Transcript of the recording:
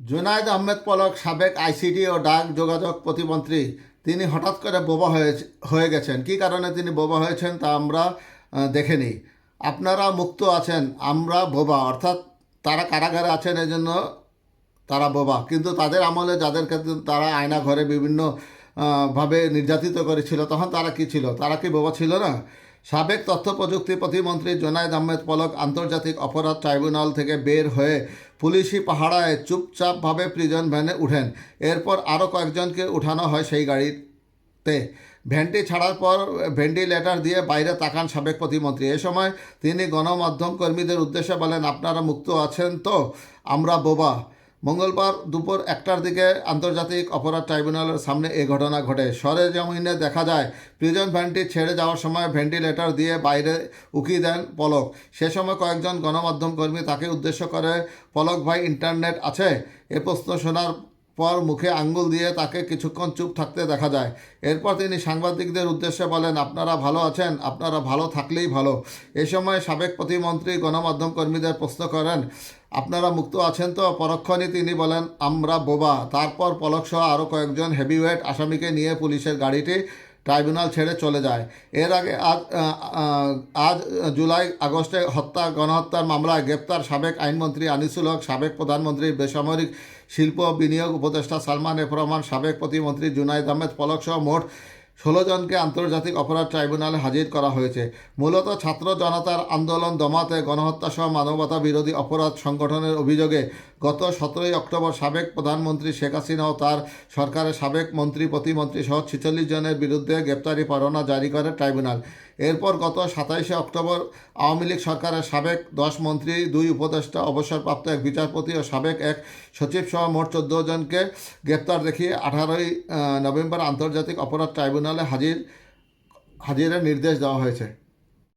জুনায়দ আহমেদ পলক, সাবেক আইসিডি ও ডাক যোগাযোগ প্রতিমন্ত্রী, তিনি হঠাৎ করে বোবা হয়ে হয়ে গেছেন। কি কারণে তিনি বোবা হয়েছেন তা আমরা দেখে নিই আপনারা মুক্ত আছেন, আমরা বোবা। অর্থাৎ তারা কারাগারে আছেন এজন্য তারা বোবা। কিন্তু তাদের আমলে যাদের ক্ষেত্রে তারা আয়না ঘরে বিভিন্ন ভাবে নির্যাতিত করেছিল, তখন তারা কি ছিল? তারা কি বোবা ছিল না? সাবেক তথ্য প্রযুক্তি প্রতিমন্ত্রী জোনায়েদ আহমেদ পলক আন্তর্জাতিক অপরাধ ট্রাইব্যুনাল থেকে বের হয়ে পুলিশি পাহাড়ায় চুপচাপভাবে প্রিজন ভ্যানে উঠেন। এরপর আরও কয়েকজনকে উঠানো হয় সেই গাড়িতে। ভ্যানটি ছাড়ার পর ভেন্টিলেটার দিয়ে বাইরে তাকান সাবেক প্রতিমন্ত্রী। এ সময় তিনি গণমাধ্যম কর্মীদের উদ্দেশ্যে বলেন, আপনারা মুক্ত আছেন তো? আমরা বোবা। মঙ্গলবার দুপুর একটার দিকে আন্তর্জাতিক অপরাধ ট্রাইব্যুনালের সামনে এ ঘটনা ঘটে। সরেজমিনে দেখা যায়, প্রিজন ভ্যানটি ছেড়ে যাওয়ার সময় ভেন্টিলেটর দিয়ে বাইরে উকি দেন পলক। সে সময় কয়েকজন গণমাধ্যম কর্মী তাকে উদ্দেশ্য করে, পলক ভাই, ইন্টারনেট আছে? এ প্রশ্ন শোনার পর মুখে আঙ্গুল দিয়ে তাকে কিছুক্ষণ চুপ থাকতে দেখা যায়। এরপর তিনি সাংবাদিকদের উদ্দেশ্যে বলেন, আপনারা ভালো আছেন, আপনারা ভালো থাকলেই ভালো। এ সময় সাবেক প্রতিমন্ত্রী, গণমাধ্যম কর্মীদের প্রশ্ন করেন, আপনারা মুক্ত আছেন তো? পরক্ষণই তিনি বলেন, আমরা বোবা। তারপর পলকসহ আরও কয়েকজন হেভিওয়েট আসামিকে নিয়ে পুলিশের গাড়িটি ট্রাইব্যুনাল ছেড়ে চলে যায়। এর আগে আজ আজ জুলাই, আগস্টে হত্যা, গণহত্যার মামলায় গ্রেপ্তার সাবেক আইনমন্ত্রী আনিসুল হক, সাবেক প্রধানমন্ত্রী বেসামরিক শিল্প বিনিয়োগ উপদেষ্টা সালমান এফ রহমান, সাবেক প্রতিমন্ত্রী জুনাইদ আহমেদ পলক সহ মোট ষোলো জনকে আন্তর্জাতিক অপরাধ ট্রাইব্যুনালে হাজির করা হয়েছে। মূলত ছাত্র জনতার আন্দোলন দমাতে গণহত্যা সহ মানবতা বিরোধী অপরাধ সংগঠনের অভিযোগে গত সতেরোই অক্টোবর সাবেক প্রধানমন্ত্রী শেখ হাসিনা ও তার সরকারের সাবেক মন্ত্রী, প্রতিমন্ত্রী সহ ছেচল্লিশ জনের বিরুদ্ধে গ্রেপ্তারি পরোয়ানা জারি করে ট্রাইব্যুনাল। এরপর গত সাতাইশে অক্টোবর আওয়ামী লীগ সরকারের সাবেক দশ মন্ত্রী, দুই উপদেষ্টা, অবসরপ্রাপ্ত এক বিচারপতি ও সাবেক এক সচিব সহ মোট চোদ্দ জনকে গ্রেপ্তার দেখিয়ে আঠারোই নভেম্বর আন্তর্জাতিক অপরাধ ট্রাইব্যুনালে হাজির, হাজিরের নির্দেশ দেওয়া হয়েছে।